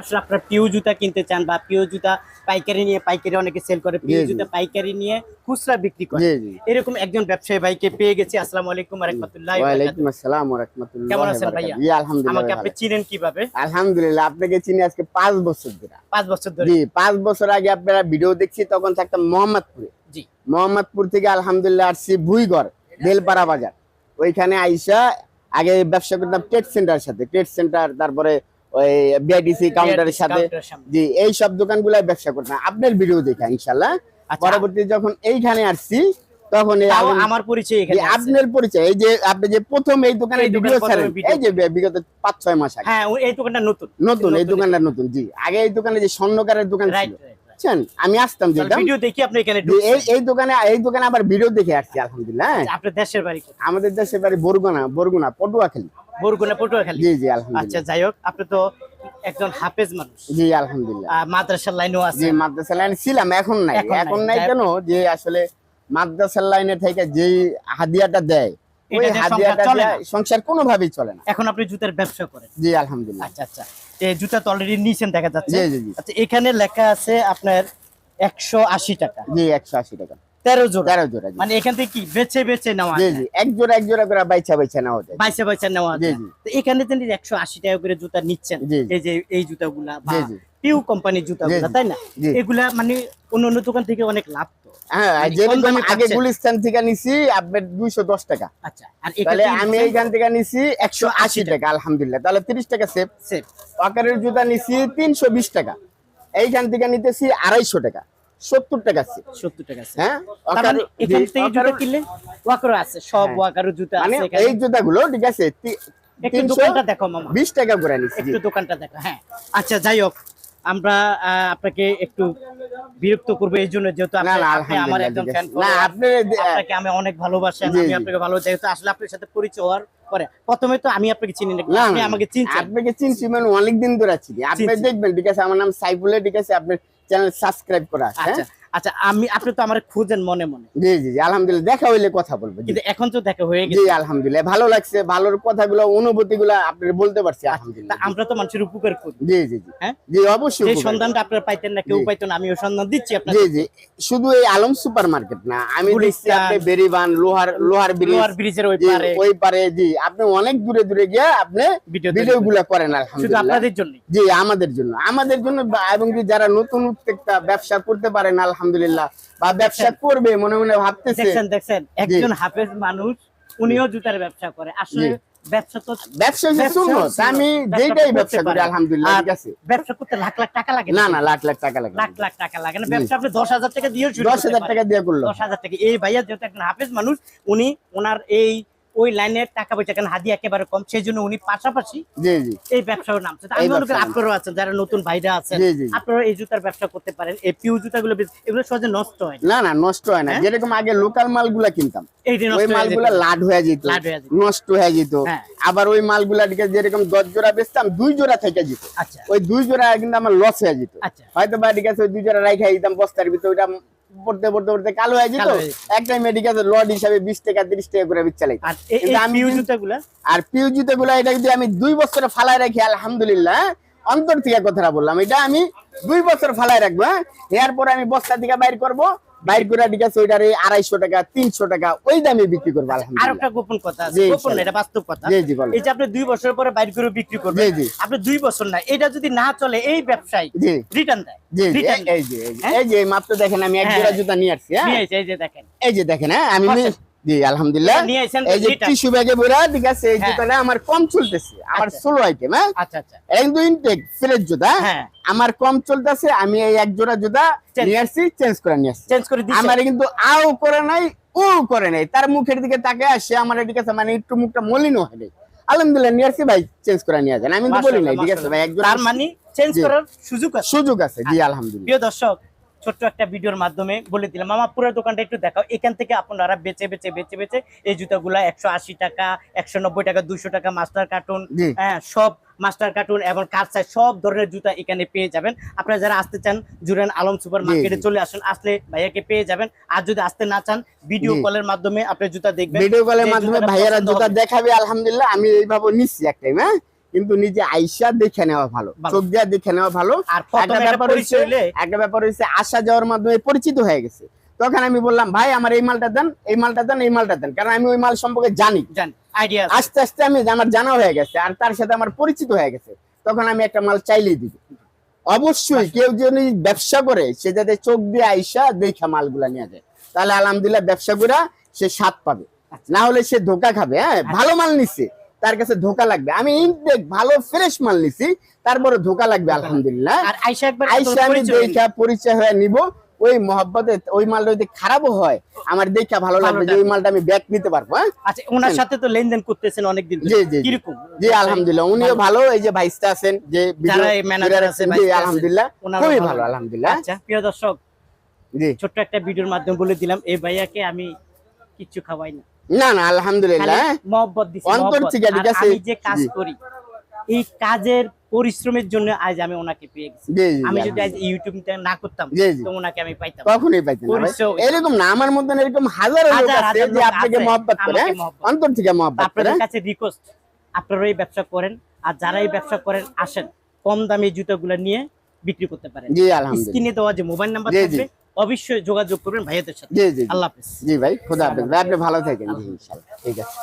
আসলে আপনার পিউ জুতা কিনতে চান বা পিউ জুতা পাইকারি নিয়ে পাইকারি অনেকে সেল করে পিউ জি। জুতা পাইকারি নিয়ে খুচরা বিক্রি করে। এরকম একজন ব্যবসায়ী ভাইকে পেয়ে গেছি আসসালামু আলাইকুম রাহমাতুল্লাহি ওয়া ওয়ালাইকুম আসসালাম ওয়া রাহমাতুল্লাহি কেমন আছেন ভাইয়া? জি আলহামদুলিল্লাহ আমাকে আপনি চিনেন কীভাবে? আলহামদুলিল্লাহ আপনাকে চিনি আজকে পাঁচ বছর ধরে। পাঁচ বছর ধরে। জি পাঁচ বছর আগে আপনারা ভিডিও দেখছি তখন থাকতাম মোহাম্মদপুরে। জি। মোহাম্মদপুর থেকে আলহামদুলিল্লাহ আসছি ভুইগড় বেলপাড়া বাজার। ওইখানে আইসা আগে ব্যবসা করতাম ট্রেড সেন্টারের সাথে। ট্রেড সেন্টার তারপরে ওই বিআইডিসি কাউন্টারের সাথে জি এই সব দোকানগুলাই ব্যবসা করতাম আপনার ভিডিও দেখা ইনশাল্লাহ আচ্ছা, পরবর্তী যখন এইখানে আসছি তখন আমার পরিচয়। আপনার পরিচয় এই যে আপনি যে প্রথম এই দোকানে ভিডিও ছাড়েন এই যে বিগত পাঁচ ছয় মাস আগে। হ্যাঁ এই দোকানটা নতুন। নতুন এই দোকানটা নতুন জি। আগে এই দোকানে যে স্বর্ণকারের দোকান ছিল। বুঝছেন? আমি আসতাম যেতাম। ভিডিও দেখি আপনি এখানে এই এই দোকানে এই দোকানে আবার ভিডিও দেখে আসছি আলহামদুলিল্লাহ হ্যাঁ। আপনার দেশের বাড়ি আমাদের দেশে বাড়ি বরগুনা বরগুনা পটুয়াখালী। বরগুনা পটুয়াখালী। জি জি আচ্ছা যাই হোক আপনি তো একজন হাফেজ মানুষ। জি আলহামদুলিল্লাহ। মাদ্রাসার লাইনেও আছে। জি মাদ্রাসা লাইনে ছিলাম এখন নাই। এখন নাই। কেন? যে আসলে মাদ্রাসার লাইনে থেকে যেই হাদিয়াটা দেয় ওই সংসার হাদিয়াটা চলে সংসার কোনোভাবেই চলে না। এখন আপনি জুতার ব্যবসা করেন। জি আলহামদুলিল্লাহ। আচ্ছা আচ্ছা। এই জুতা তো অলরেডি দেখা যাচ্ছে। জি জি জি। আচ্ছা এখানে লেখা আছে আপনার একশো আশি টাকা। জি একশো আশি টাকা। তেরো জোড়া। তেরো জোড়া মানে এখান থেকে কি বেছে বেছে নেওয়া জি জি এক জোড়া এক জোড়া করে বাইচা বাইচা নেওয়া যায়। বাইসে বাইসে নেওয়া জি, জি। তো এখানে তিনি একশো আশি টাকা করে জুতা নিচ্ছেন। এই যে এই জুতাগুলা জি, জি। পিউ কোম্পানির জুতাগুলা তাই না? এগুলা মানে অন্য অন্য দোকান থেকে অনেক লাভ তো। হ্যাঁ মানে যেরকম আগে গুলিস্তান থেকে নিছি আপনার দুইশো দশ টাকা। আচ্ছা আর তাহলে আমি এইখান থেকে নিছি একশো আশি টাকা আলহামদুলিল্লাহ। তাহলে তিরিশ টাকা সেভ সেফ ওয়াকারের জুতা নিছি তিনশো বিশ টাকা। এইখান থেকে নিতেছি আড়াইশো টাকা। সত্তর টাকা সত্তর টাকা হ্যাঁ? মানে এখান থেকে জুতা কিনলে? ওয়াকারও আছে সব হ্যাঁ। ওয়াকারও জুতা মানে আছে এই জুতাগুলো ঠিক আছে একটু দোকানটা দেখো মামা। বিশ টাকা করে নিছি একটু দোকানটা দেখো হ্যাঁ। আচ্ছা যাই হোক আমরা আপনাকে একটু বিরক্ত করব এই জন্য যেহেতু আপনি আমার একজন ফ্যান না আপনি আপনাকে আমি অনেক ভালোবাসেন আমি আপনাকে ভালো যেহেতু আসলে আপনার সাথে পরিচয় হওয়ার পরে প্রথমে তো আমি আপনাকে চিনি না আপনি আমাকে চিনছেন। আপনাকে চিনছি মানে অনেকদিন ধরে চিনি আপনি দেখবেন ঠিক আছে আমার নাম সাইফুল্লাহ ঠিক আছে আপনার চ্যানেল সাবস্ক্রাইব করা আছে হ্যাঁ? আচ্ছা আচ্ছা আমি আপনি তো আমার খুঁজেন মনে মনে। জি জি জি আলহামদুলিল্লাহ দেখা হইলে কথা বলব কিন্তু এখন তো দেখা হয়ে গেছে। জি আলহামদুলিল্লাহ ভালো লাগছে ভালোর কথাগুলো অনুভূতি গুলো আপনার বলতে পারছি তা আলহামদুলিল্লাহ আমরা তো মানুষের উপকার করি। জি জি জি। হ্যাঁ? জি অবশ্যই উপকার। সন্ধানটা আপনারা পাইতেন না কেউ পাইতো না আমিও সন্ধান দিচ্ছি আপনার জি জি। শুধু এই আলম সুপার মার্কেট না আমি দেখছি আপনি বেরিবান লোহার লোহার ব্রিজ লোয়ার ব্রিজের ওই পারে। ওই পারে জি। আপনি অনেক দূরে দূরে গিয়ে আপনি ভিডিও ভিডিও গুলা করেন শুধু আপনাদের জন্য জি আমাদের জন্য। আমাদের জন্য বা- এবং যারা নতুন উদ্যোক্তা ব্যবসা করতে পারেন আলহামদুলিল্লাহ বা ব্যবসা করবে মনে মনে ভাবতেছে। দেখছেন দেখছেন। একজন হাফেজ মানুষ উনিও জুতার ব্যবসা করে। আসলে ব্যবসা তো ব্যবসা যে ব্যবসা সুন্নত। সুন্নত। আমি যেটাই করতে ব্যবসা করি আলহামদুলিল্লাহ ঠিক আছে। ব্যবসা করতে লাখ লাখ টাকা লাগে। না না লাখ লাখ টাকা লাগে লাখ লাখ টাকা লাগে না। ব্যবসা আপনি দশ হাজার টাকা দিয়েও শুরু দশ হাজার টাকা দিয়ে করল। দশ হাজার টাকা। এই ভাইয়া যেহেতু একজন হাফেজ মানুষ উনি ওনার এই ওই লাইনের টাকা পয়সা কেন হাদি একেবারে কম? সেই জন্য উনি পাশাপাশি এই ব্যবসাও নামছে আমি মনে করি আপনারাও আছেন যারা নতুন ভাইরা আছেন। আপনারা এই জুতার ব্যবসা করতে পারেন। এই পিউ জুতাগুলো বেশ- এগুলো সহজে নষ্ট হয় না। না নষ্ট হয় না। হ্যাঁ? যেরকম আগে লোকাল মালগুলা কিনতাম এই যে ওই নষ্ট মালগুলা লাড হয়ে যেত লাড যেত। নষ্ট হয়ে যেত। আবার ওই মালগুলা দিকে যেরকম দশ জোড়া বেচতাম দুই জোড়া থেকে যেত। আচ্ছা। ওই দুই জোড়া কিন্তু আমার লস হয়ে যেত। আচ্ছা। হয়তো বা ঠিক আছে ওই দুই জোড়া রাইখা দিতাম বস্তার ভিতরে ওইটা পড়তে পড়তে পড়তে কালো হয়ে যেত হয়ে। একটা মেডিকেল লড হিসাবে বিশ টাকা তিরিশ টাকা করে পিউ কিন্তু- আর পিউ জুতো গুলা এটা যদি আমি দুই বছরে ফালাই রাখি আলহামদুলিল্লাহ অন্তর থেকে কথাটা বললাম এটা আমি দুই বছর ফালাই রাখব হ্যাঁ? এর আমি বস্তা থেকে বাইর করব বাইর করে ঠিক আছে আড়াইশো টাকা তিনশো টাকা ওই দামে বিক্রি করব আর একটা গোপন কথা গোপন না এটা বাস্তব কথা। জি এই যে আপনি দুই বছর পরে বাইর করে বিক্রি করবেন জি। আপনি দুই বছর না এটা যদি না চলে এই ব্যবসায় রিটার্ন দেয়। Return এই- যে এই যে, হ্যাঁ? মাত্র দেখেন আমি এক হ্যাঁ। জোড়া জুতা নিয়ে আসছি হ্যাঁ? এই যে দেখেন। এই যে দেখেন হ্যাঁ? আমি? নি- জি আলহামদুলিল্লাহ। এটা নিয়ে এসেন এই যে টিস্যু ব্যাগে ভরা ঠিক আছে? এই হ্যাঁ। জুতাটা আমার কম চলতেছে। আমার আচ্ছা। সোলো আইটেম হ্যাঁ? আচ্ছা আচ্ছা। কিন্তু ইনটেক ফ্রেশ জুতা হ্যাঁ? আমার কম চলতেছে আমি এই এক জোড়া জুতা নিয়ে আসছি চেঞ্জ করে নিয়ে আসছি। চেঞ্জ করে আমার কিন্তু আও করে নাই ও করে নাই। তার মুখের দিকে তাকে আসে আমার এদিকে আছে, মানে একটু মুখটা মলিন হয় নাই। আলহামদুলিল্লাহ নিয়ে আসছি ভাই চেঞ্জ করে নিয়ে আসেন। আমি তো বলি নাই ঠিক আছে ভাই একজন মানে চেঞ্জ করার সুযোগ আছে। সুযোগ আছে জি আলহামদুলিল্লাহ। প্রিয় দর্শক ছোট্ট একটা ভিডিওর মাধ্যমে বলে দিলাম। পুরো দোকানটা একটু দেখাও। এখান থেকে আপনারা বেচে বেচে বেচে বেচে এই জুতাগুলা একশো আশি টাকা একশো নব্বই টাকা দুশো টাকা মাস্টার কার্টুন হ্যাঁ সব মাস্টার কার্টুন এবং কার সাইজ সব ধরনের জুতা এখানে পেয়ে যাবেন। আপনারা যারা আসতে চান জুরেন আলম সুপার মার্কেটে চলে আসুন আসলে ভাইয়াকে পেয়ে যাবেন। আর যদি আসতে না চান ভিডিও কলের মাধ্যমে আপনি জুতা দেখবেন। ভিডিও কলের মাধ্যমে ভাইয়ারা জুতা দেখাবে আলহামদুলিল্লাহ আমি এইভাবে নিচ্ছি এক টাইম হ্যাঁ? কিন্তু নিজে আইসা দেখে নেওয়া ভালো। চোখ দিয়ে দেখে নেওয়া ভালো। আর একটা ব্যাপার হচ্ছে একটা ব্যাপার হচ্ছে আসা যাওয়ার মাধ্যমে পরিচিত হয়ে গেছে। তখন আমি বললাম ভাই আমার এই মালটা দেন এই মালটা দেন এই মালটা দেন। কারণ আমি ওই মাল সম্পর্কে জানি। জান আইডিয়া আস্তে আস্তে আমি আমার জানা হয়ে গেছে আর তার সাথে আমার পরিচিত হয়ে গেছে তখন আমি একটা মাল চাইলেই দিব। অবশ্যই কেউ যদি ব্যবসা করে সে যাতে চোখ দিয়ে আইসা দেখা মালগুলা নিয়ে যায়। তাহলে আলহামদুলিল্লাহ ব্যবসা করে সে স্বাদ পাবে। না হলে সে ধোকা খাবে হ্যাঁ ভালো মাল নিচ্ছে তার কাছে ধোকা লাগবে। আমি ইনটেক ভালো ফ্রেশ মাল নিছি তারপরে ধোকা লাগবে আলহামদুলিল্লাহ। আর আইসা একবার আইসা আমি দেখা পরিচয় হয়ে নিব। ওই মহব্বতে ওই মালটা যদি খারাপও হয় আমার দেখা ভালো লাগবে যে ওই মালটা আমি ব্যাক নিতে পারব হ্যাঁ? আচ্ছা ওনার সাথে তো লেনদেন করতেছেন অনেকদিন। জি, জি, জি। কীরকম? জি আলহামদুলিল্লাহ। উনিও ভালো এই যে ভাইস্তা আছেন যে আছেন, জি আলহামদুলিল্লাহ। খুবই ভালো। ভালো আলহামদুলিল্লাহ। আচ্ছা প্রিয় দর্শক জি। ছোট্ট একটা ভিডিওর মাধ্যমে বলে দিলাম এই ভাইয়াকে আমি কিচ্ছু খাওয়াই না। না না আলহামদুলিল্লাহ হ্যাঁ। মহব্বত দিছি অন্তর থেকে, ঠিক আছে? আমি যে কাজ করি এই কাজের পরিশ্রমের জন্য আজ আমি ওনাকে পেয়ে গেছি জি জি আমি যদি আজ ইউটিউব না করতাম। তো ওনাকে আমি পাইতাম কখনোই। পরিচয়- এরকম না আমার মতন এরকম হাজারো লোক হাজার আছে যে আপনাকে মহব্বত করে। অন্তর থেকে মহব্বত করে আপনাদের কাছে রিকোয়েস্ট আপনারা এই ব্যবসা করেন আর যারা এই ব্যবসা করেন আসেন কম দামে জুতোগুলো নিয়ে বিক্রি করতে পারেন জি আলহামদুলিল্লাহ স্ক্রিনে দেওয়া যে মোবাইল নাম্বার। থাকবে অবশ্যই যোগাযোগ করবেন ভাইয়াদের সাথে। জি জি। আল্লাহ হাফেজ। জি ভাই খোদা হাফেজ। ভাই আপনি ভালো থাকেন জি ইনশাআল্লাহ। ঠিক আছে।